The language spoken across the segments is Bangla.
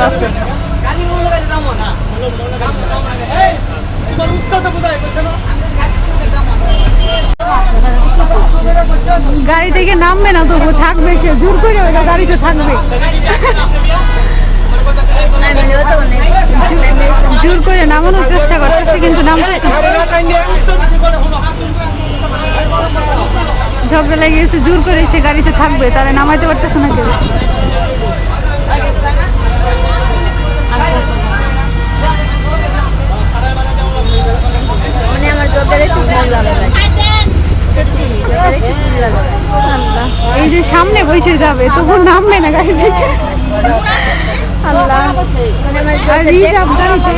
বাসে গাড়ি থেকে নামবে না, তবু থাকবে সে। জোর করে ওই গাড়িতে থাকবে। জোর করে নামানোর চেষ্টা করতেছে, কিন্তু নামতেছে না। ঝগড়া লেগে গেছে, জোর করে সে গাড়িতে থাকবে, তারা নামাইতে পারতেছে না কেউ। মানে আমার যোগের খুব ভালো লাগে সত্যি যোগের খুব ভালো লাগে এই যে সামনে বসে যাবে তবু নামবে না গাড়ি থেকে। আল্লাহ। মানে আর রিজার্ভ গাড়িতে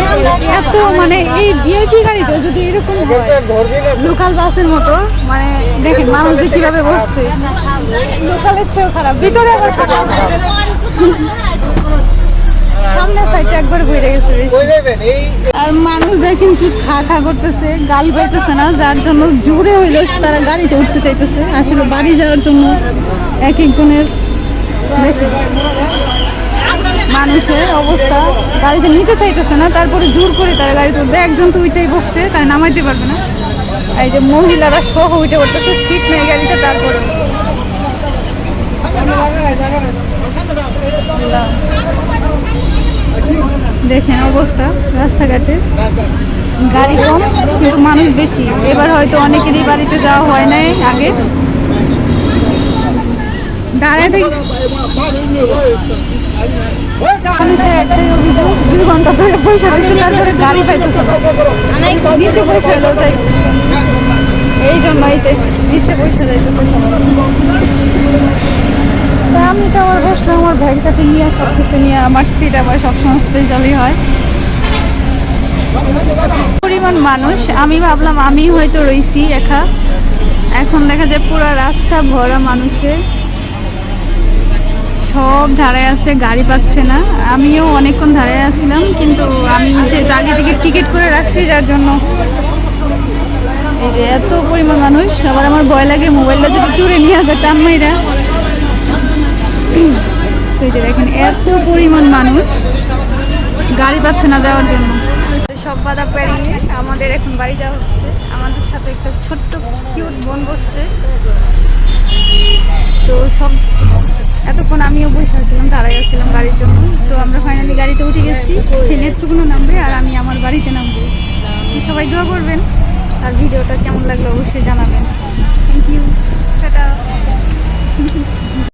এত মানে এই ভিআইপি গাড়িতে যদি এরকম হয় লোকাল বাসের মতো মানে দেখেন মানুষ যে কীভাবে বসছে। লোকালের চেয়েও খারাপ। ভিতরে আবার সামনের সাইডটা একবার ঘুরে গেছে আর মানুষ দেখেন কি খা খা করতেছে গাড়ি পাইতেছে না যার জন্য জোরে হইলেও তারা গাড়িতে উঠতে চাইতেছে। আসলে বাড়ি যাওয়ার জন্য এক একজনের মানুষের অবস্থা গাড়িতে নিতে চাইতেছে না তারপরে জোর করে তারা গাড়িতে উঠবে। একজন তো ওইটাই বসছে তারা নামাইতে পারবে না। এই যে মহিলারা সহ উঠে পড়তেছে সিট নেই গাড়িতে তারপরে। দেখেন অবস্থা, রাস্তাঘাটে। গাড়ি কম, কিন্তু মানুষ বেশি। এবার হয়তো অনেকেরই বাড়িতে যাওয়া হয় নাই আগে। দুই ঘণ্টা ধরে পয়সা তারপরে গাড়ি পাইতেছে পয়সা এই জন্য এই যে, নিচে পয়সা যাইতেছে সবাই। তা আমি তো আবার বসলাম, আমার ব্যাগ চাটি নিয়ে সব কিছু নিয়ে। আমার সিট আবার সবসময় স্পেশালি হয়। পরিমাণ মানুষ, আমি ভাবলাম আমি হয়তো রইছি একা। এখন দেখা যায় পুরো রাস্তা ভরা মানুষের। সব ধারায় আছে, গাড়ি পাচ্ছে না। আমিও অনেকক্ষণ ধারায় আসছিলাম কিন্তু আমি যে আগে থেকে টিকিট করে রাখছি, যার জন্য এই যে এত পরিমাণ মানুষ, আবার আমার ভয় লাগে মোবাইলটা যদি চুরে নিয়ে আসে টানমাইরা তো দেখেন, এত পরিমাণ মানুষ গাড়ি পাচ্ছে না যাওয়ার জন্য। সব বাধা পেরিয়ে আমাদের এখন বাড়ি যাওয়া হচ্ছে। আমাদের সাথে একটা ছোট্ট কিউট বোন বসছে। তো সব এতক্ষণ আমিও বসে আসছিলাম দাঁড়াই আসছিলাম গাড়ির জন্য। তো আমরা ফাইনালি গাড়িতে উঠে গেছি। সে নেত্রকোনা নামবে আর আমি আমার বাড়িতে নামবো। সবাই দোয়া করবেন। আর ভিডিওটা কেমন লাগল অবশ্যই জানাবেন।